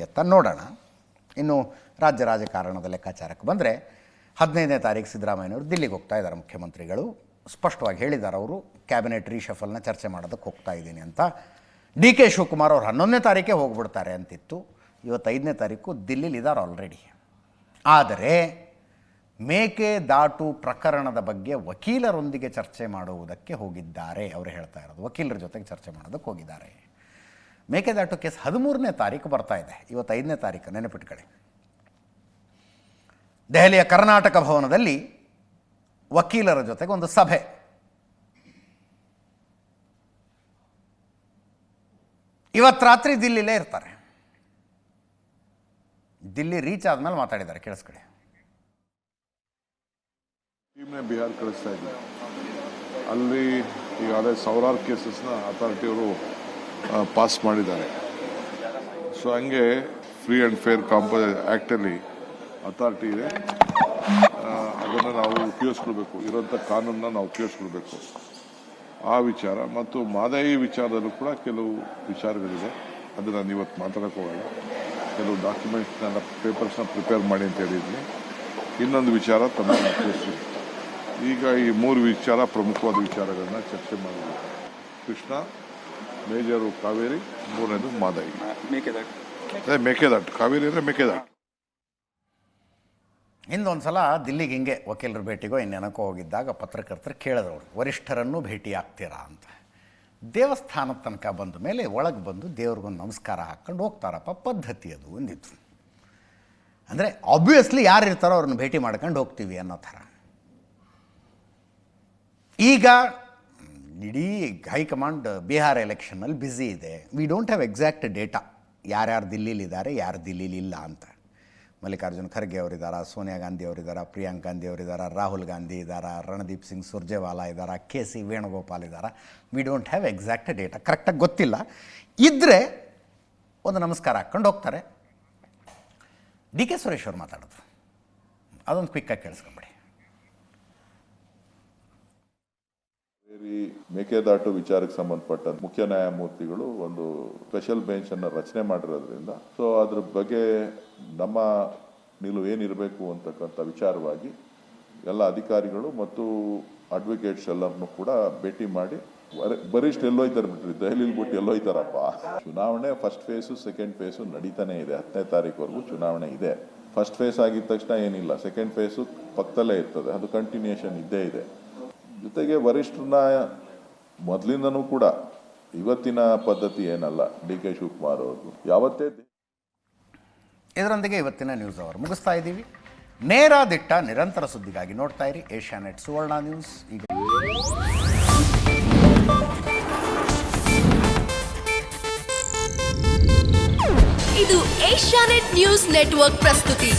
ಎತ್ತ ನೋಡೋಣ. ಇನ್ನು ರಾಜ್ಯ ರಾಜಕಾರಣದ ಲೆಕ್ಕಾಚಾರಕ್ಕೆ ಬಂದರೆ ಹದಿನೈದನೇ ತಾರೀಕು ಸಿದ್ದರಾಮಯ್ಯನವರು ದಿಲ್ಲಿಗೆ ಹೋಗ್ತಾ ಇದ್ದಾರೆ ಮುಖ್ಯಮಂತ್ರಿಗಳು. ಸ್ಪಷ್ಟವಾಗಿ ಹೇಳಿದ್ದಾರೆ ಅವರು, ಕ್ಯಾಬಿನೆಟ್ ರೀಶಫಲ್ನ ಚರ್ಚೆ ಮಾಡೋದಕ್ಕೆ ಹೋಗ್ತಾ ಇದ್ದೀನಿ ಅಂತ. ಡಿ ಕೆ ಶಿವಕುಮಾರ್ ಅವರು ಹನ್ನೊಂದನೇ ತಾರೀಕೇ ಹೋಗ್ಬಿಡ್ತಾರೆ ಅಂತಿತ್ತು. ಇವತ್ತು ಐದನೇ ತಾರೀಕು ದಿಲ್ಲಿಲಿ ಇದ್ದಾರೆ ಆಲ್ರೆಡಿ ಆದರೆ ಮೇಕೆ ದಾಟು ಪ್ರಕರಣದ ಬಗ್ಗೆ ವಕೀಲರೊಂದಿಗೆ ಚರ್ಚೆ ಮಾಡುವುದಕ್ಕೆ ಹೋಗಿದ್ದಾರೆ. ಅವರು ಹೇಳ್ತಾ ಇರೋದು, ವಕೀಲರ ಜೊತೆಗೆ ಚರ್ಚೆ ಮಾಡೋದಕ್ಕೆ ಹೋಗಿದ್ದಾರೆ. ಮೇಕೆದಾಟು ಕೇಸ್ ಹದಿಮೂರನೇ ತಾರೀಕು ಬರ್ತಾ ಇದೆ. ಇವತ್ತು ಐದನೇ ತಾರೀಕು, ನೆನಪಿಟ್ಕೊಳ್ಳಿ. ದೆಹಲಿಯ ಕರ್ನಾಟಕ ಭವನದಲ್ಲಿ ವಕೀಲರ ಜೊತೆಗೆ ಒಂದು ಸಭೆ. ಇವತ್ತು ರಾತ್ರಿ ದಿಲ್ಲಿಲೇ ಇರ್ತಾರೆ. ದಿಲ್ಲಿ ರೀಚ್ ಆದ್ಮೇಲೆ ಮಾತಾಡಿದ್ದಾರೆ, ಕೇಳಿಸ್ಕೊಳ್ಳಿ. ಬಿಹಾರ್ ಕಳಿಸ್ತಾ ಇದ್ದಾರೆ. ಅಲ್ಲಿ ಈಗಾಗಲೇ ಸಾವಿರಾರು ಕೇಸಸ್ನ ಅಥಾರಿಟಿಯವರು ಪಾಸ್ ಮಾಡಿದ್ದಾರೆ. ಸೊ ಹಂಗೆ ಫ್ರೀ ಆ್ಯಂಡ್ ಫೇರ್ ಕಾಂಪ ಆ್ಯಕ್ಟಲ್ಲಿ ಅಥಾರಿಟಿ ಇದೆ. ಅದನ್ನು ನಾವು ಉಪಯೋಗಿಸ್ಕೊಳ್ಬೇಕು. ಇರೋಂಥ ಕಾನೂನನ್ನ ನಾವು ಉಪಯೋಗಿಸ್ಕೊಳ್ಬೇಕು. ಆ ವಿಚಾರ ಮತ್ತು ಮಾದಾಯಿ ವಿಚಾರದಲ್ಲೂ ಕೂಡ ಕೆಲವು ವಿಚಾರಗಳಿದೆ. ಅದು ನಾನು ಇವತ್ತು ಮಾತಾಡೋಕೆ ಹೋಗಲ್ಲ. ಕೆಲವು ಡಾಕ್ಯುಮೆಂಟ್ಸ್ನೆಲ್ಲ ಪೇಪರ್ಸ್ನ ಪ್ರಿಪೇರ್ ಮಾಡಿ ಅಂತ ಹೇಳಿದ್ವಿ. ಇನ್ನೊಂದು ವಿಚಾರ ತಮ್ಮ ತಿಳಿಸ್ತೀನಿ ಈಗ ಈ ಮೂರು ವಿಚಾರ ಪ್ರಮುಖವಾದ ವಿಚಾರಗಳನ್ನ ಚರ್ಚೆ ಮಾಡಿದ್ವಿ ಕೃಷ್ಣ ಮೇಜರು ಕಾವೇರಿ ಮೂರನೇದು ಮಾದಾಯಿ ಮೇಕೆದಾಟು. ಅದೇ ಮೇಕೆದಾಟು ಕಾವೇರಿ ಅಂದರೆ ಮೇಕೆದಾಟು. ಹಿಂದೊಂದು ಸಲ ದಿಲ್ಲಿಗೆ ಹಿಂಗೆ ವಕೀಲರ ಭೇಟಿಗೋ ಇನ್ನೆನಕೋ ಹೋಗಿದ್ದಾಗ ಪತ್ರಕರ್ತರು ಕೇಳಿದ್ರು ಅವರು ವರಿಷ್ಠರನ್ನು ಭೇಟಿ ಆಗ್ತೀರಾ ಅಂತ. ದೇವಸ್ಥಾನದ ತನಕ ಬಂದ ಮೇಲೆ ಒಳಗೆ ಬಂದು ದೇವ್ರಿಗೊಂದು ನಮಸ್ಕಾರ ಹಾಕ್ಕೊಂಡು ಹೋಗ್ತಾರಪ್ಪ ಪದ್ಧತಿ ಅದು ಒಂದಿತ್ತು ಅಂದರೆ ಆಬ್ವಿಯಸ್ಲಿ ಯಾರು ಇರ್ತಾರೋ ಅವ್ರನ್ನ ಭೇಟಿ ಮಾಡ್ಕೊಂಡು ಹೋಗ್ತೀವಿ ಅನ್ನೋ ಥರ. ಈಗ ಇಡೀ ಹೈಕಮಾಂಡ್ ಬಿಹಾರ್ ಎಲೆಕ್ಷನ್ನಲ್ಲಿ ಬ್ಯುಸಿ ಇದೆ. We don't have exact data ಯಾರ್ಯಾರು ದಿಲ್ಲಿಲಿದ್ದಾರೆ, ಯಾರು ದಿಲ್ಲಿಲಿ ಇಲ್ಲ ಅಂತ. ಮಲ್ಲಿಕಾರ್ಜುನ್ ಖರ್ಗೆ ಅವರಿದ್ದಾರಾ ಸೋನಿಯಾ ಗಾಂಧಿ ಇದ್ದಾರ ಪ್ರಿಯಾಂಕ್ ಗಾಂಧಿ ಇದ್ದಾರ ರಾಹುಲ್ ಗಾಂಧಿ ಇದ್ದಾರ ರಣದೀಪ್ ಸಿಂಗ್ ಸುರ್ಜೇವಾಲಾ ಇದ್ದಾರ ಕೆ ಸಿ ವೇಣುಗೋಪಾಲ್ ಇದ್ದಾರಾ we don't have exact data ಕರೆಕ್ಟಾಗಿ ಗೊತ್ತಿಲ್ಲ. ಇದ್ದರೆ ಒಂದು ನಮಸ್ಕಾರ ಹಾಕ್ಕೊಂಡು ಹೋಗ್ತಾರೆ. ಡಿ ಕೆ ಸುರೇಶ್ ಅವ್ರು ಮಾತಾಡೋದು. ಅದೊಂದು ಕ್ವಿಕ್ಕಾಗಿ ಕೇಳಿಸ್ಕೊಂಬಿಡಿ. ಮೇಕೆದಾಟು ವಿಚಾರಕ್ಕೆ ಸಂಬಂಧಪಟ್ಟ ಮುಖ್ಯ ನ್ಯಾಯಮೂರ್ತಿಗಳು ಒಂದು ಸ್ಪೆಷಲ್ ಬೆಂಚ್ ಅನ್ನು ರಚನೆ ಮಾಡಿರೋದ್ರಿಂದ. ಸೊ ಅದ್ರ ಬಗ್ಗೆ ನಮ್ಮ ನಿಲುವು ಏನಿರಬೇಕು ಅಂತಕ್ಕಂಥ ವಿಚಾರವಾಗಿ ಎಲ್ಲ ಅಧಿಕಾರಿಗಳು ಮತ್ತು ಅಡ್ವೊಕೇಟ್ಸ್ ಎಲ್ಲರನ್ನು ಕೂಡ ಭೇಟಿ ಮಾಡಿ ಬರಿಷ್ಠ ಎಲ್ಲೋಯ್ತಾರೆ ಬಿಟ್ರಿ, ದೆಹಲಿಲಿ ಬಿಟ್ಟು ಎಲ್ಲೋಯ್ತಾರಪ್ಪ ಚುನಾವಣೆ ಫಸ್ಟ್ ಫೇಸು ಸೆಕೆಂಡ್ ಫೇಸು ನಡೀತಾನೆ ಇದೆ, ಹತ್ತನೇ ತಾರೀಕುವರೆಗೂ ಚುನಾವಣೆ ಇದೆ. ಫಸ್ಟ್ ಫೇಸ್ ಆಗಿದ ತಕ್ಷಣ ಏನಿಲ್ಲ ಸೆಕೆಂಡ್ ಫೇಸು ಪಕ್ಕದಲ್ಲೇ ಇರ್ತದೆ, ಅದು ಕಂಟಿನ್ಯೂಷನ್ ಇದ್ದೇ ಇದೆ. ಜೊತೆಗೆ ವರಿಷ್ಠರನ್ನ ಮೊದಲಿಂದನೂ ಕೂಡ ಇವತ್ತಿನ ಪದ್ಧತಿ ಏನಲ್ಲ ಡಿ ಕೆ ಶಿವಕುಮಾರ್ ಅವ್ರದ್ದು. ಯಾವತ್ತೇ ಇದರೊಂದಿಗೆ ಇವತ್ತಿನ ನ್ಯೂಸ್ ಅವರು ಮುಗಿಸ್ತಾ ಇದ್ದೀವಿ. ನೇರ ದಿಟ್ಟ ನಿರಂತರ ಸುದ್ದಿಗಾಗಿ ನೋಡ್ತಾ ಇರಿ ಏಷ್ಯಾ ನೆಟ್ ಸುವರ್ಣ ನ್ಯೂಸ್ ಈಗ ಇದು ಏಷ್ಯಾನೆಟ್ ನ್ಯೂಸ್ ನೆಟ್ವರ್ಕ್ ಪ್ರಸ್ತುತಿ.